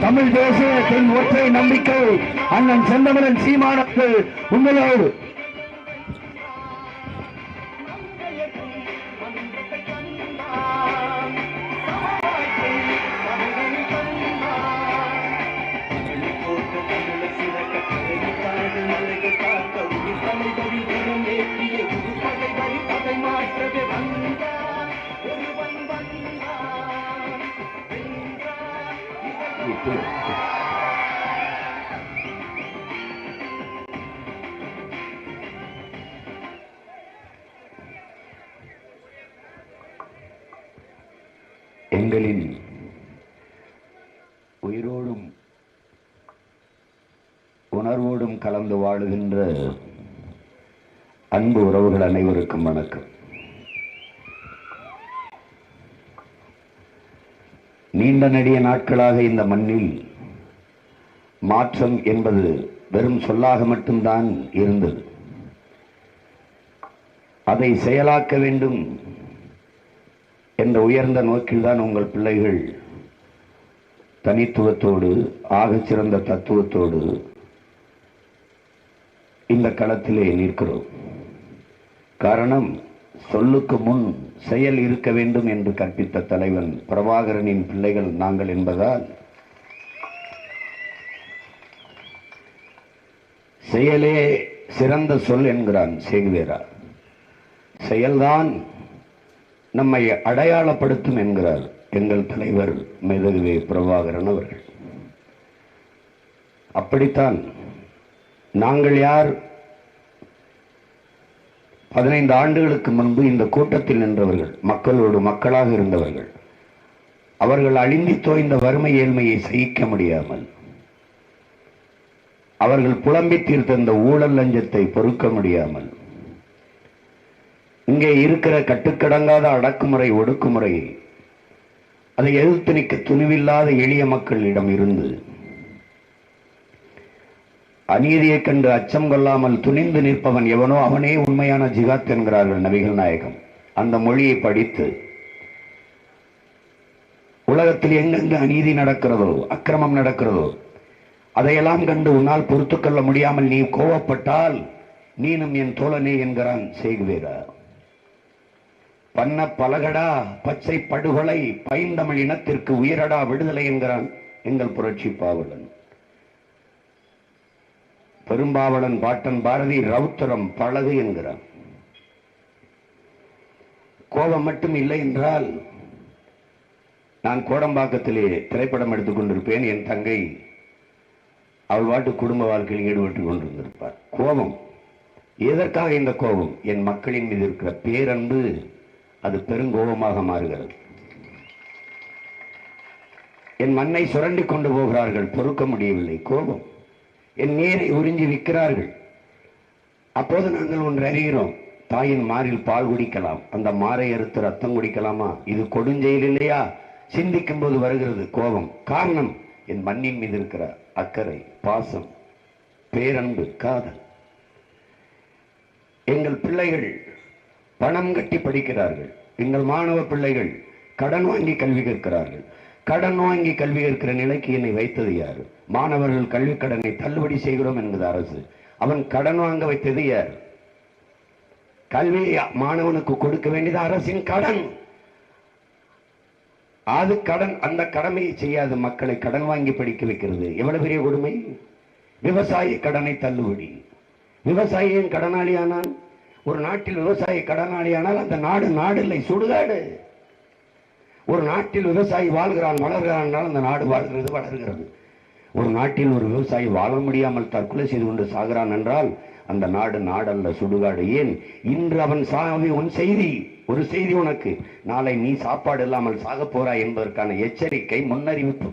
தமிழ் தேசியத்தின் ஒற்றை நம்பிக்கை அண்ணன் செந்தமிழன் சீமானத்து உங்களோடு எங்களின் உயிரோடும் உணர்வோடும் கலந்து வாழுகின்ற அன்பு உறவுகள் அனைவருக்கும் வணக்கம். நீண்ட நெடிய நாட்களாக இந்த மண்ணில் மாற்றம் என்பது வெறும் சொல்லாக மட்டும்தான் இருந்தது. அதை செயலாக்க வேண்டும் என்ற உயர்ந்த நோக்கில்தான் உங்கள் பிள்ளைகள் தனித்துவத்தோடு ஆகச்சிறந்த தத்துவத்தோடு இந்த களத்திலே நிற்கிறோம். காரணம் சொல்லுக்கு முன் செயல் இருக்க வேண்டும் என்று கற்பித்த தலைவன் பிரபாகரனின் பிள்ளைகள் நாங்கள் என்பதால் செயலே சிறந்த சொல் என்கிறான் சேகுவேரா. செயல்தான் நம்மை அடையாளப்படுத்தும் என்கிறார் எங்கள் தலைவர் மெதகுவே பிரபாகரன் அவர்கள். அப்படித்தான் நாங்கள் யார் பதினைந்து ஆண்டுகளுக்கு முன்பு இந்த கூட்டத்தில் நின்றவர்கள் மக்களோடு மக்களாக இருந்தவர்கள் அவர்கள் அழிந்தி தோய்ந்த வறுமை ஏழ்மையை சகிக்க முடியாமல் அவர்கள் புலம்பி தீர்த்த இந்த ஊழல் லஞ்சத்தை பொறுக்க முடியாமல் இங்கே இருக்கிற கட்டுக்கடங்காத அடக்குமுறை ஒடுக்குமுறை அதை எதிர்த்து நிற்க துணிவில்லாத எளிய மக்களிடம் இருந்து அநீதியை கண்டு அச்சம் கொள்ளாமல் துணிந்து நிற்பவன் எவனோ அவனே உண்மையான ஜிகாத் என்கிறார்கள் நபிகள் நாயகம். அந்த மொழியை படித்து உலகத்தில் எங்கெங்கு அநீதி நடக்கிறதோ அக்கிரமம் நடக்கிறதோ அதையெல்லாம் கண்டு உன்னால் பொறுத்து கொள்ள முடியாமல் நீ கோவப்பட்டால் நீனும் என் தோழனே என்கிறான் செய்குவேரா பண்ண பலகடா பச்சை படுகொலை பைந்தமிழ் இனத்திற்கு உயிரடா விடுதலை என்கிறான் எங்கள் புரட்சி பாவலன். பெரும்பாவளன் பாட்டன் பாரதி ரவுத்தரம் பழகு என்கிறான். கோபம் மட்டும் இல்லை என்றால் நான் கோடம்பாக்கத்திலே திரைப்படம் எடுத்துக் கொண்டிருப்பேன். என் தங்கை அவள் பாட்டு குடும்ப வாழ்க்கையில் ஈடுபட்டுக் கொண்டிருந்திருப்பார். கோபம். எதற்காக இந்த கோபம்? என் மக்களின் மீது இருக்கிற பேரன்பு அது பெருங்கோபமாக மாறுகிறது. என் மண்ணை சுரண்டி கொண்டு போகிறார்கள். பொறுக்க முடியவில்லை. கோபம். என் நீரை உறிஞ்சி விற்கிறார்கள். அப்போது நாங்கள் ஒன்று அறிகிறோம். தாயின் மாரில் பால் குடிக்கலாம். அந்த மாரை அறுத்து ரத்தம் குடிக்கலாமா? இது கொடுஞ்செயல் இல்லையா? சிந்திக்கும் போது வருகிறது கோபம். காரணம் என் மண்ணின் மீது இருக்கிற அக்கறை பாசம் பேரன்பு காதல். எங்கள் பிள்ளைகள் பணம் கட்டி படிக்கிறார்கள். எங்கள் மாணவ பிள்ளைகள் கடன் வாங்கி கல்வி கற்கிறார்கள். கடன் வாங்கி கல்வி கற்கிற நிலைக்கு என்னை வைத்தது யார்? மாணவர்கள் கல்வி கடனை தள்ளுபடி செய்கிறோம் என்கிறது அரசு. அவன் கடன் வாங்க வைத்தது யார்? கல்வியை மாணவனுக்கு கொடுக்க வேண்டியது அரசின் கடன். அது கடன் அந்த கடமையை செய்யாத மக்களை கடன் வாங்கி படிக்க வைக்கிறது. எவ்வளவு பெரிய கொடுமை? விவசாய கடனை தள்ளுபடி. விவசாயியின் கடனாளியானால் ஒரு நாட்டில் விவசாயி கடனாளியானால் அந்த நாடு நாடு இல்லை சுடுகாடு. ஒரு நாட்டில் விவசாயி வாழ்கிறான் வளர்கிறான் அந்த நாடு வாழ்கிறது வளர்கிறது. ஒரு நாட்டில் ஒரு விவசாயி வாழ முடியாமல் தற்கொலை செய்து கொண்டு சாகிறான் என்றால் அந்த நாடு நாடல்ல சுடுகாடு. ஏன்? இன்று அவன் சாவி உன் செய்தி ஒரு செய்தி உனக்கு. நாளை நீ சாப்பாடு இல்லாமல் சாக போறாய் என்பதற்கான எச்சரிக்கை முன்னறிவிப்பு.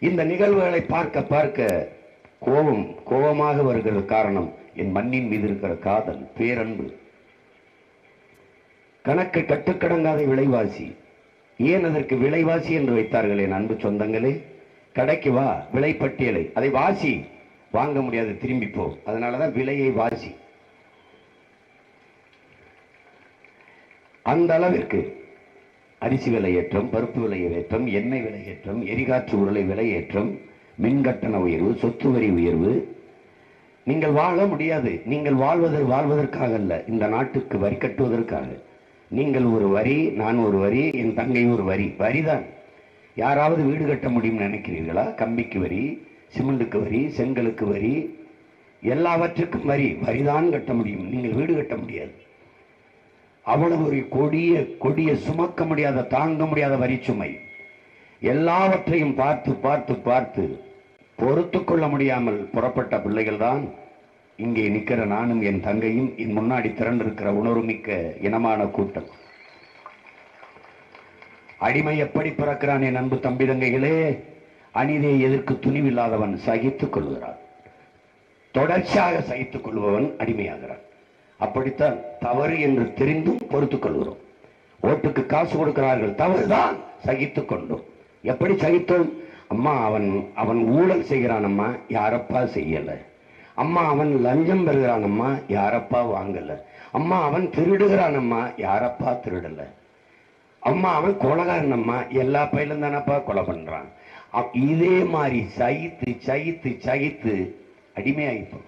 இந்த நிகழ்வுகளை பார்க்க பார்க்க கோபம் கோபமாக வருகிறது காரணம் என் மண்ணின் மீது இருக்கிற காதல் பேரன்பு. கணக்கு கட்டுக்கடங்காத விலைவாசி. ஏன் அதற்கு விலைவாசி என்று வைத்தார்கள் என் அன்பு சொந்தங்களே? கடைக்கு வா விலைப்பட்டியலை அதை வாசி. வாங்க முடியாது திரும்பி போ. அதனாலதான் விலையை வாசி. அந்த அளவிற்கு அரிசி விலையேற்றம் பருப்பு விலையேற்றம் எண்ணெய் விலையேற்றம் எரிகாற்று உருளை விலையேற்றம் மின் கட்டண உயர்வு சொத்து வரி உயர்வு. நீங்கள் வாழ முடியாது. நீங்கள் வாழ்வதற்கு வாழ்வதற்காக அல்ல. இந்த நாட்டுக்கு வரி கட்டுவதற்காக. நீங்கள் ஒரு வரி நான் ஒரு வரி என் தங்கை ஒரு வரி. வரிதான். யாராவது வீடு கட்ட முடியும்னு நினைக்கிறீர்களா? கம்பிக்கு வரி சிமெண்ட்டுக்கு வரி செங்கலுக்கு வரி எல்லாவற்றுக்கும் வரி. வரிதான் கட்ட முடியும். நீங்கள் வீடு கட்ட முடியாது. அவ்வளவு ஒரு கொடிய கொடிய சுமக்க முடியாத தாங்க முடியாத வரி சுமை. எல்லாவற்றையும் பார்த்து பார்த்து பார்த்து பொறுத்து கொள்ள முடியாமல் புறப்பட்ட பிள்ளைகள் தான் இங்கே நிக்கிற நானும் என் தங்கையும் இன் முன்னாடி திரண்டிருக்கிற உணர்வுமிக்க இனமான கூட்டம். அடிமை எப்படி பிறக்கிறான் என் அன்பு தம்பி தங்கைகளே அநீதியை எதிர்க்கு துணிவில்லாதவன் சகித்துக் கொள்கிறான். தொடர்ச்சியாக சகித்துக் கொள்பவன் அடிமையாகிறான். அப்படித்தான் தவறு என்று தெரிந்தும் பொறுத்துக் கொள்கிறோம். ஓட்டுக்கு காசு கொடுக்கிறார்கள் தவறுதான் சகித்துக் கொண்டோம். எப்படி சகித்தோம்? அம்மா அவன் அவன் ஊழல் செய்கிறான் அம்மா. யாரப்பா செய்யல? அம்மா அவன் லஞ்சம் பெறுகிறான் அம்மா யாரப்பா வாங்கல. அம்மா அவன் திருடுகிறான் அம்மா யாரப்பா திருடல. அம்மா அவன் கொலகாரனம்மா எல்லா பையிலும் தானப்பா கொலை பண்றான். இதே மாதிரி சகித்து சகித்து சகித்து அடிமையாயிப்போம்.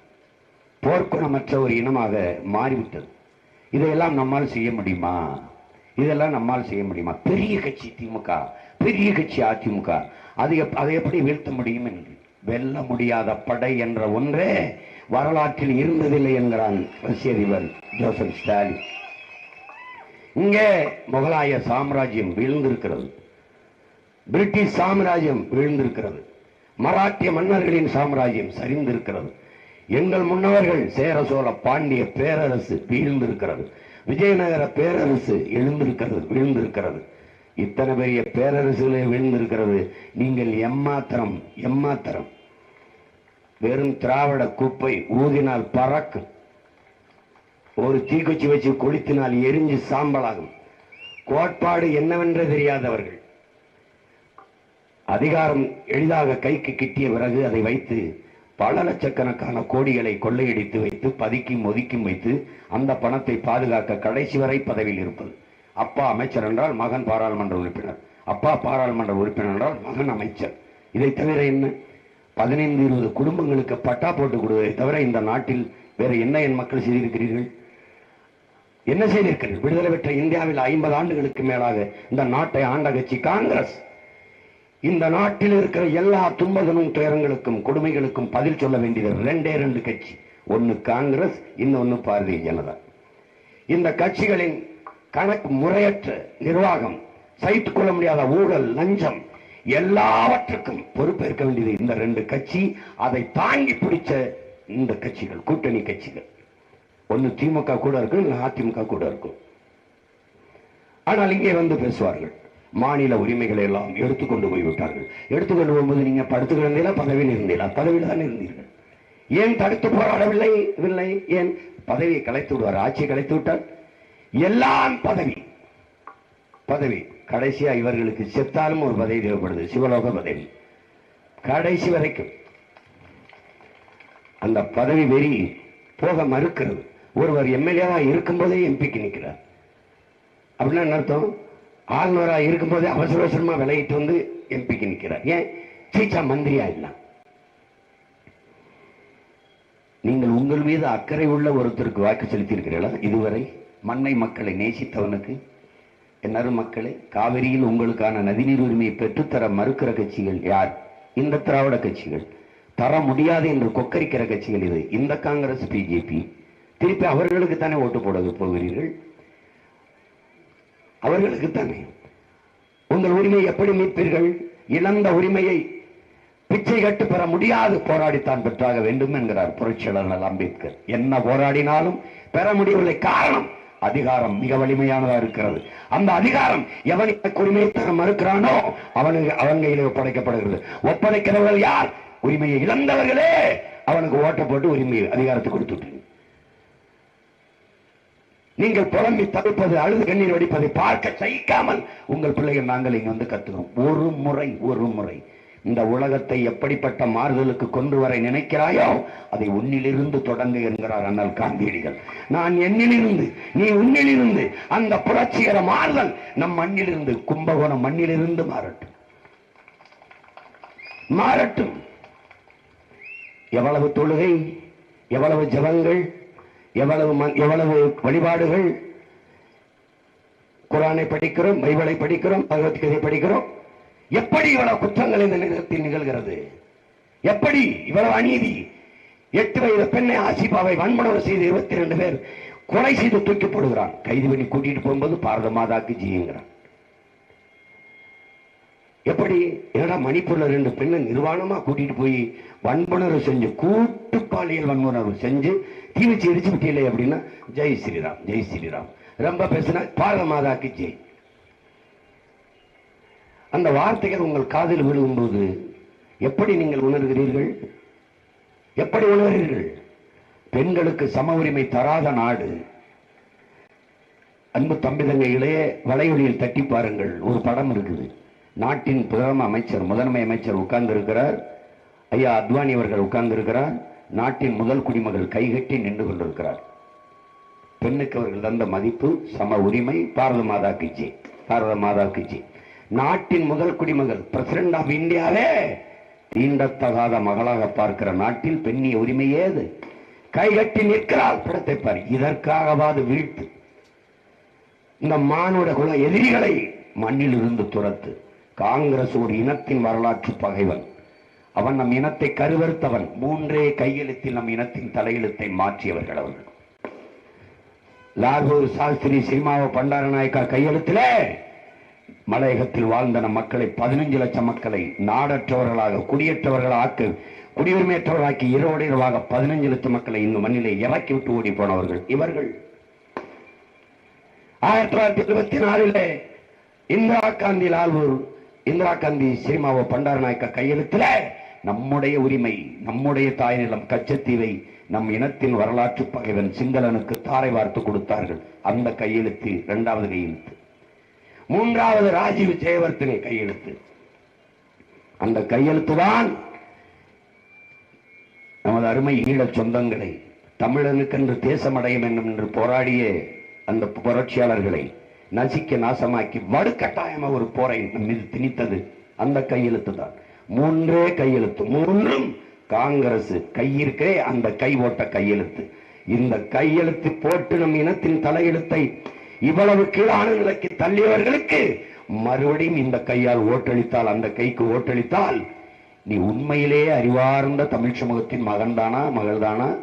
போர்க்குணமற்ற ஒரு இனமாக மாறிவிட்டது. இதையெல்லாம் நம்மால் செய்ய முடியுமா? இதெல்லாம் நம்மால் செய்ய முடியுமா? பெரிய கட்சி திமுக பெரிய கட்சி அதிமுக அது எப்- அதை எப்படி வீழ்த்த முடியும் என்று. வெல்ல முடியாத படை என்ற ஒன்றே வரலாற்றில் இருந்ததில்லை என்கிறான் ரஷ்ய அதிபர் ஜோசப் ஸ்டாலின். இங்கே முகலாய சாம்ராஜ்யம் வீழ்ந்திருக்கிறது. பிரிட்டிஷ் சாம்ராஜ்யம் வீழ்ந்திருக்கிறது. மராட்டிய மன்னர்களின் சாம்ராஜ்யம் சரிந்திருக்கிறது. எங்கள் முன்னவர்கள் சேர சோழ பாண்டிய பேரரசு வீழ்ந்திருக்கிறது. விஜயநகர பேரரசு எழுந்திருக்கிறது வீழ்ந்திருக்கிறது. இத்தனை பெரிய பேரரசுகளே விழுந்திருக்கிறது. நீங்கள் எம்மாத்திரம் எம்மாத்திரம். வெறும் திராவிட குப்பை ஊதினால் பறக்கும். ஒரு தீக்குச்சி வச்சு கொளுத்தினால் எரிஞ்சு சாம்பலாகும். கோட்பாடு என்னவென்றே தெரியாதவர்கள். அதிகாரம் எளிதாக கைக்கு கிட்டிய பிறகு அதை வைத்து பல லட்சக்கணக்கான கோடிகளை கொள்ளையடித்து வைத்து பதுக்கி ஒதுக்கி வைத்து அந்த பணத்தை பாதுகாக்க கடைசி வரை பதவியில் இருப்பது. அப்பா அமைச்சர் என்றால் மகன் பாராளுமன்ற உறுப்பினர். அப்பா பாராளுமன்ற உறுப்பினர் என்றால் மகன் அமைச்சர். இதை தவிர என்ன? பதினைந்து இருபது குடும்பங்களுக்கு பட்டா போட்டு கொடுவதை தவிர இந்த நாட்டில் வேற என்ன என் மக்கள் செய்திருக்கிறீர்கள்? என்ன செய்திருக்கிறீர்கள்? விடுதலை பெற்ற இந்தியாவில் ஐம்பது ஆண்டுகளுக்கு மேலாக இந்த நாட்டை ஆண்ட கட்சி காங்கிரஸ். இந்த நாட்டில் இருக்கிற எல்லா துன்பதனும் துயரங்களுக்கும் கொடுமைகளுக்கும் பதில் சொல்ல வேண்டியது ரெண்டே ரெண்டு கட்சி. ஒன்னு காங்கிரஸ் இன்னொன்னு பாரதிய ஜனதா. இந்த கட்சிகளின் கணக்கு முறையற்ற நிர்வாகம் சகித்துக் கொள்ள முடியாத ஊழல் லஞ்சம் எல்லாவற்றுக்கும் பொறுப்பேற்க வேண்டியது இந்த ரெண்டு கட்சி. அதை தாங்கி பிடிச்ச இந்த கட்சிகள் கூட்டணி கட்சிகள். ஒன்னு திமுக கூட இருக்கும் அதிமுக கூட இருக்கும். ஆனால் இங்கே வந்து பேசுவார்கள். மாநில உரிமைகளை எல்லாம் எடுத்துக்கொண்டு போய்விட்டார்கள் எடுத்துக்கொண்டு போகும்போது நீங்க படுத்து கிடந்தீங்களா பதவியில் இருந்தீங்களா? பதவியில் தான் இருந்தீர்கள். ஏன் தடுத்து போராடவில்லை? இல்லை. ஏன்? பதவியை கலைத்து விடுவார். ஆட்சியை கலைத்து விட்டார். எல்லாம் பதவி. பதவி. கடைசியா இவர்களுக்கு செத்தாலும் ஒரு பதவி தேவைப்படுது. சிவலோக பதவி. கடைசி வரைக்கும். அந்த பதவி வெறி போக மறுக்கிறது. ஒருவர் எம்எல்ஏவா இருக்கும்போதே எம்பிக்கு நிற்கிறார். அப்படின்னா என்ன அர்த்தம்? ஆளுநரா இருக்கும்போதே அவசர அவசரமா விலகிட்டு வந்து எம்பிக்கு நிற்கிறார். ஏன்? சீச்சா மந்திரியா இல்ல. நீங்கள் உங்கள் மீது அக்கறை உள்ள ஒருத்தருக்கு வாக்கு செலுத்தி இருக்கிறீர்களா இதுவரை? மண்ணை மக்களை நேசித்தவனுக்கு என்னாரும் மக்களை காவிரியில் உங்களுக்கான நதிநீர் உரிமையை பெற்றுத்தர மறுக்கிற கட்சிகள் யார்? இந்த திராவிட கட்சிகள். தர முடியாது என்று கொக்கரிக்கிற கட்சிகள் இது. இந்த காங்கிரஸ் பிஜேபி. திருப்பி அவர்களுக்கு தானே ஓட்டு போட போகிறீர்கள்? அவர்களுக்கு தானே. உங்கள் உரிமையை எப்படி மீட்பீர்கள்? இழந்த உரிமையை பிச்சை கட்டு பெற முடியாது. போராடித்தான் பெற்றாக வேண்டும் என்கிறார் புரட்சியாளர் அம்பேத்கர். என்ன போராடினாலும் பெற முடியவில்லை. காரணம் அதிகாரம் மிக வலிமையானதா இருக்கிறது. அந்த அதிகாரம் எவன் உரிமையை தர மறுக்கிறானோ அவனுக்கு அவன் கையில் ஒப்படைக்கப்படுகிறது. ஒப்படைக்கிறவர்கள் யார்? உரிமையை இழந்தவர்களே! அவனுக்கு ஓட்ட போட்டு உரிமையை அதிகாரத்தை கொடுத்துட்டு நீங்கள் புலம்பி தவிப்பது அழுது கண்ணீர் வடிப்பதை பார்க்க சகிக்காமல் உங்கள் பிள்ளைகள் நாங்கள் இங்க வந்து கத்துக்கிறோம் ஒரு முறை ஒரு முறை. இந்த உலகத்தை எப்படிப்பட்ட மாறுதலுக்கு கொண்டு வர நினைக்கிறாயோ அதை உன்னிலிருந்து தொடங்கு என்கிறார் அண்ணல் காந்தியடிகள். நான் என்னிலிருந்து நீ உன்னிலிருந்து அந்த புரட்சிகர மாறுதல் நம் மண்ணிலிருந்து கும்பகோணம் மண்ணிலிருந்து மாறட்டும். மாறட்டும். எவ்வளவு தொழுகை எவ்வளவு ஜபங்கள் எவ்வளவு எவ்வளவு வழிபாடுகள் குரானை படிக்கிறோம் பைபிளை படிக்கிறோம் பகவத்கீதை படிக்கிறோம் எப்படி இவ்வளவு குற்றங்கள் இந்த நேரத்தில் நிகழ்கிறது? எப்படி இவ்வளவு அநீதி? எட்டு வயது பெண்ணை ஆசிபாவை வன்முறை செய்து இருபத்தி ரெண்டு பேர் கொலை செய்து தூக்கி போடுகிறான். கைது பண்ணி கூட்டிட்டு போகும்போது பாரத மாதாக்கு ஜீங்கிறான். எப்படி? என்னடா மணிப்பூர்ல ரெண்டு பெண்ணை நிர்வாணமா கூட்டிட்டு போய் வன்புணர்வு செஞ்சு கூட்டு பாலியல் வன்புணர்வு செஞ்சு தீ வச்சு எரிச்சு விட்டீங்களே அப்படின்னா ஜெய் ஸ்ரீராம் ஜெய் ஸ்ரீராம். ரொம்ப பேசினா பாரத மாதாக்கு ஜெய். அந்த வார்த்தைகள் உங்கள் காதில் விழுகும்போது எப்படி நீங்கள் உணர்கிறீர்கள்? எப்படி உணர்கிறீர்கள்? பெண்களுக்கு சம உரிமை தராத நாடு. அன்பு தம்பிதங்கைகளே வலையொலியில் தட்டி பாருங்கள். ஒரு படம் இருக்குது. நாட்டின் பிரதம அமைச்சர் முதன்மை அமைச்சர் உட்கார்ந்து இருக்கிறார் ஐயா அத்வானி அவர்கள் உட்கார்ந்து இருக்கிறார் நாட்டின் முதல் குடிமகள் கைகட்டி நின்று கொண்டிருக்கிறார். பெண்ணுக்கு அவர்கள் தந்த மதிப்பு சம உரிமை பாரத மாதா கிஜி பாரத மாதா கிஜி நாட்டின் முதல் குடிமகள் பிரசிடண்ட் ஆஃப் இந்தியாவே தீண்டத்தகாத மகளாக பார்க்கிற நாட்டில் பெண்ணிய உரிமை ஏது? கைகட்டி நிற்கிறார் படத்தை பாரு. இதற்காகவாது வீழ்த்து. இந்த மானுட குல எதிரிகளை மண்ணில் இருந்து துரத்து. காங்கிரஸ் ஒரு இனத்தின் வரலாற்று பகைவன். அவன் நம் இனத்தை கருவறுத்தவன். மூன்றே கையெழுத்தில் நம் இனத்தின் தலையெழுத்தை மாற்றியவர்கள் அவர்கள். லாகூர் சாஸ்திரி சினிமாவை பண்டாரநாயக்கா கையெழுத்திலே. மலையகத்தில் வாழ்ந்த நம் மக்களை பதினஞ்சு லட்சம் மக்களை நாடற்றவர்களாக குடியற்றவர்களாக்க குடியுரிமையற்றவர்களாக்கி இரவோடு இரவாக பதினஞ்சு லட்சம் மக்களை இந்த மண்ணிலே இறக்கி விட்டு ஓடி போனவர்கள் இவர்கள். ஆயிரத்தி தொள்ளாயிரத்தி இருபத்தி நாலிலே இந்திரா காந்தி லால்வூர் இந்திரா காந்தி சினிமாவை பண்டாரநாயக்க கையெழுத்துல நம்முடைய உரிமை நம்முடைய தாய் நிலம் கச்சத்தீவை நம் இனத்தின் வரலாற்று பகைவன் சிங்களனுக்கு தாரை வார்த்து கொடுத்தார்கள். அந்த கையெழுத்து இரண்டாவது கையெழுத்து. மூன்றாவது ராஜீவ் ஜெயவர்த்தனை கையெழுத்து. அந்த கையெழுத்து தான் நமது அருமை ஈழச் சொந்தங்களை தமிழனுக்கென்று தேசமடையும் என்னும் என்று போராடிய அந்த புரட்சியாளர்களை நசிக்க நாசமாக்கி வடுக்கட்டாயமாக ஒரு போரை நம் மீது திணித்தது அந்த கையெழுத்து தான் மூன்றே கையெழுத்து மூன்றும் காங்கிரஸ் கையிருக்கே அந்த கை ஓட்ட கையெழுத்து. இந்த கையெழுத்து போட்டு நம் இனத்தின் தலையெழுத்தை இவ்வளவு கீழான நிலைக்கு தள்ளியவர்களுக்கு மறுபடியும் இந்த கையால் ஓட்டளித்தால் அந்த கைக்கு ஓட்டளித்தால் நீ உண்மையிலேயே அறிவார்ந்த தமிழ் சமூகத்தின் மகன்தானா மகள்தானா?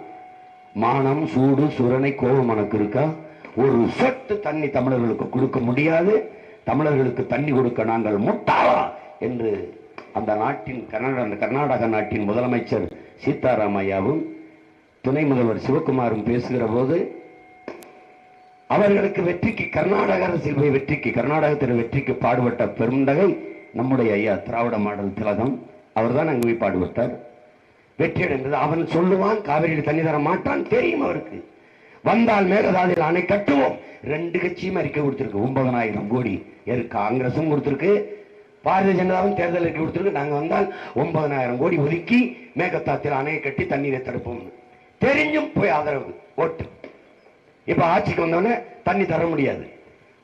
மானம் சூடு சுரணை கோபம் உனக்கு இருக்கா? ஒரு சொட்டு தண்ணி தமிழர்களுக்கு கொடுக்க முடியாது. தமிழர்களுக்கு தண்ணி கொடுக்க நாங்கள் முட்டாளா? என்று அந்த நாட்டின் கர்நாடக அந்த கர்நாடக நாட்டின் முதலமைச்சர் சீதாராமையாவும் துணை முதல்வர் சிவகுமாரும் பேசுகிற போது அவர்களுக்கு வெற்றிக்கு கர்நாடக அரசில் போய் வெற்றிக்கு கர்நாடகத்தில் வெற்றிக்கு பாடுபட்ட பெருந்தகை நம்முடைய ஐயா திராவிட மாடல் திலகம். அவர்தான் அங்கு போய் பாடுபட்டார். வெற்றி அடைந்தது அவன் சொல்லுவான் காவிரியில் தண்ணி தர மாட்டான் தெரியும் அவருக்கு. வந்தால் மேகதாதியில் அணை கட்டுவோம். ரெண்டு கட்சியும் அறிக்கை கொடுத்துருக்கு. ஒன்பதனாயிரம் கோடி எது காங்கிரசும் கொடுத்துருக்கு. பாரதிய ஜனதாவும் தேர்தல் அறிக்கை கொடுத்துருக்கு. நாங்கள் வந்தால் ஒன்பதனாயிரம் கோடி ஒதுக்கி மேகதாத்தில் அணையை கட்டி தண்ணீரை தடுப்போம் தெரிஞ்சும் போய் ஆதரவு. ஓட்டு. இப்போ ஆட்சிக்கு வந்தவொடனே தண்ணி தர முடியாது.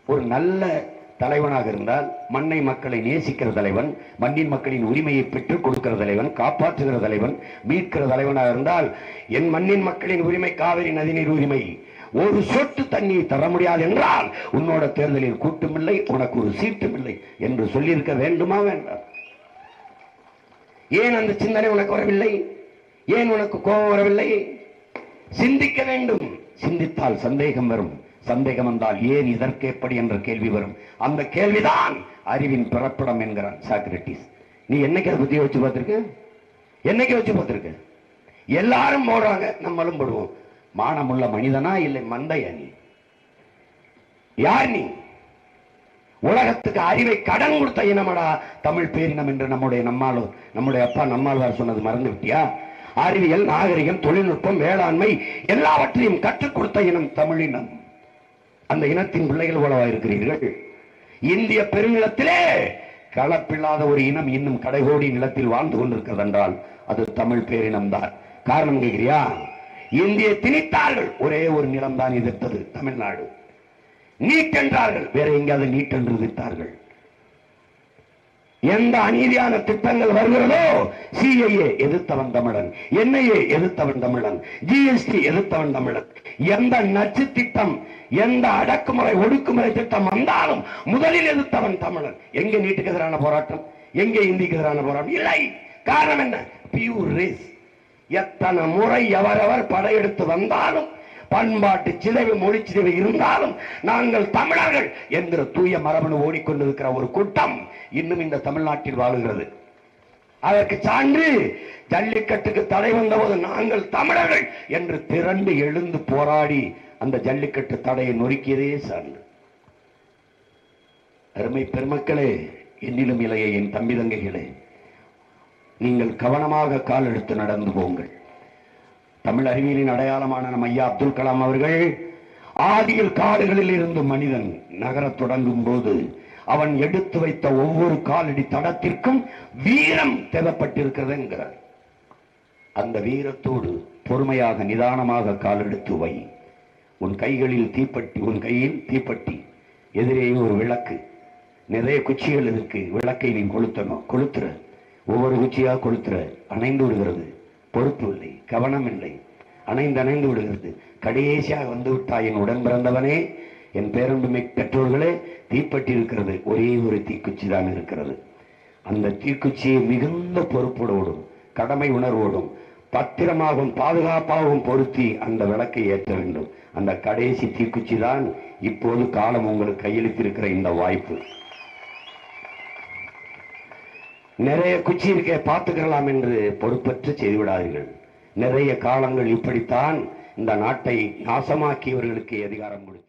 ஒரு நல்ல தலைவனாக இருந்தால் மண்ணை மக்களை நேசிக்கிற தலைவன் மண்ணின் மக்களின் உரிமையை பெற்றுக் கொடுக்கிற தலைவன் காப்பாற்றுகிற தலைவன் மீட்கிற தலைவனாக இருந்தால் என் மண்ணின் மக்களின் உரிமை காவிரி நதிநீர் உரிமை ஒரு சொட்டு தண்ணி தர முடியாது என்றால் உன்னோட தேர்தலில் கூட்டமில்லை உனக்கு ஒரு சீட்டும் இல்லை என்று சொல்லியிருக்க வேண்டுமா வேண்டாம்? ஏன் அந்த சிந்தனை உனக்கு வரவில்லை? ஏன் உனக்கு கோபம் வரவில்லை? சிந்திக்க வேண்டும். சிந்தித்தால் சந்தேகம் வரும். சந்தேகம் வந்தால் ஏன் இதற்கு எப்படி என்ற கேள்வி வரும். அந்த கேள்விதான் அறிவின் பிறப்பிடம் என்கிறான் சாக்ரட்டிஸ் நீ என்னைக்கு அதை வச்சு பார்த்திருக்க? என்னைக்கு வச்சு பார்த்திருக்க? எல்லாரும் போடுறாங்க நம்மளும் போடுவோம் மானமுள்ள மனிதனா இல்லை மந்தையா நீ? யார் நீ? உலகத்துக்கு அறிவை கடன் கொடுத்த இனமடா தமிழ் பேரினம் என்று நம்முடைய நம்மாளோ நம்முடைய அப்பா நம்மாழ்வார் சொன்னது மறந்து விட்டியா அறிவியல் நாகரிகம் தொழில்நுட்பம் வேளாண்மை எல்லாவற்றையும் கற்றுக் கொடுத்த இனம் தமிழினம். அந்த இனத்தின் பிள்ளைகள் போலவா இருக்கிறீர்கள்? இந்திய பெருநிலத்திலே கலப்பில்லாத ஒரு இனம் இன்னும் கடைகோடி நிலத்தில் வாழ்ந்து கொண்டிருக்கிறது என்றால் அது தமிழ் பேரினம்தான். காரணம் கேட்கிறியா? இந்திய திணித்தார்கள். ஒரே ஒரு நிலம் தான் எதிர்த்தது தமிழ்நாடு. நீட் என்றார்கள் வேற எங்கேயாவது நீட் என்று எந்த அநீதியான திட்டங்கள் வருகிறதோ சிஐஏ எதிர்த்தவன் தமிழன் என்ஐஏ எதிர்த்தவன் தமிழன் ஜிஎஸ்டி எதிர்த்தவன் தமிழன். எந்த நச்சு திட்டம் எந்த அடக்குமுறை ஒடுக்குமுறை திட்டம் வந்தாலும் முதலில் எதிர்த்தவன் தமிழன். எங்க நீட்டுக்கு எதிரான போராட்டம்? எங்க இந்திக்கு எதிரான போராட்டம்? இல்லை. காரணம் என்ன? பியூர் ரேஸ் எத்தனை முறை எவரவர் படையெடுத்து வந்தாலும் பண்பாட்டு சிதைவு மொழி சிதைவு இருந்தாலும் நாங்கள் தமிழர்கள் என்கிற தூய மரபணு ஓடிக்கொண்டிருக்கிற ஒரு கூட்டம் இன்னும் இந்த தமிழ்நாட்டில் வாழுகிறது. அதற்கு சான்று ஜல்லிக்கட்டுக்கு தடை வந்தபோது நாங்கள் தமிழர்கள் என்று திரண்டு எழுந்து போராடி அந்த ஜல்லிக்கட்டு தடையை நொறுக்கியதே சான்று. அருமை பெருமக்களே என்னிலும் இளைய என் தம்பி தங்கைகளே நீங்கள் கவனமாக கால் எடுத்து நடந்து போங்கள். தமிழ் அறிவியலின் அடையாளமான நம் ஐயா அப்துல் கலாம் அவர்கள் ஆதியில் காடுகளில் இருந்து மனிதன் நகரத் தொடங்கும் போது அவன் எடுத்து வைத்த ஒவ்வொரு காலடி தடத்திற்கும் வீரம் தேவைப்பட்டிருக்கிறது என்கிறார் அந்த வீரத்தோடு பொறுமையாக நிதானமாக காலெடுத்து வை. உன் கைகளில் தீப்பட்டி உன் கையில் தீப்பட்டி எதிரே ஒரு விளக்கு. நிறைய குச்சிகள் இருக்கு விளக்கை நீ கொளுத்தணும் கொளுத்துற. ஒவ்வொரு குச்சியா கொளுத்துற? அணைந்து விடுகிறது. பொறுப்பு இல்லை கவனம் இல்லை அணைந்து அணைந்து விடுகிறது. கடைசியாக வந்து விட்டாய் என் உடன் பிறந்தவனே. என் பேரன்புமை பெற்றோர்களே தீப்பட்டி இருக்கிறது ஒரே ஒரு தீக்குச்சி தான் இருக்கிறது. அந்த தீக்குச்சியை மிகுந்த பொறுப்போடும் கடமை உணர்வோடும் பத்திரமாகவும் பாதுகாப்பாகவும் பொருத்தி அந்த விளக்கை ஏற்ற வேண்டும். அந்த கடைசி தீக்குச்சி தான் இப்போது காலம் உங்களுக்கு கையளித்திருக்கிற இந்த வாய்ப்பு. நிறைய குச்சி இருக்க பார்த்துக்கலாம் என்று பொறுப்பற்று செய்துவிடாதீர்கள். நிறைய காலங்கள் இப்படித்தான் இந்த நாட்டை நாசமாக்கியவர்களுக்கு அதிகாரம் கொடுக்கும்.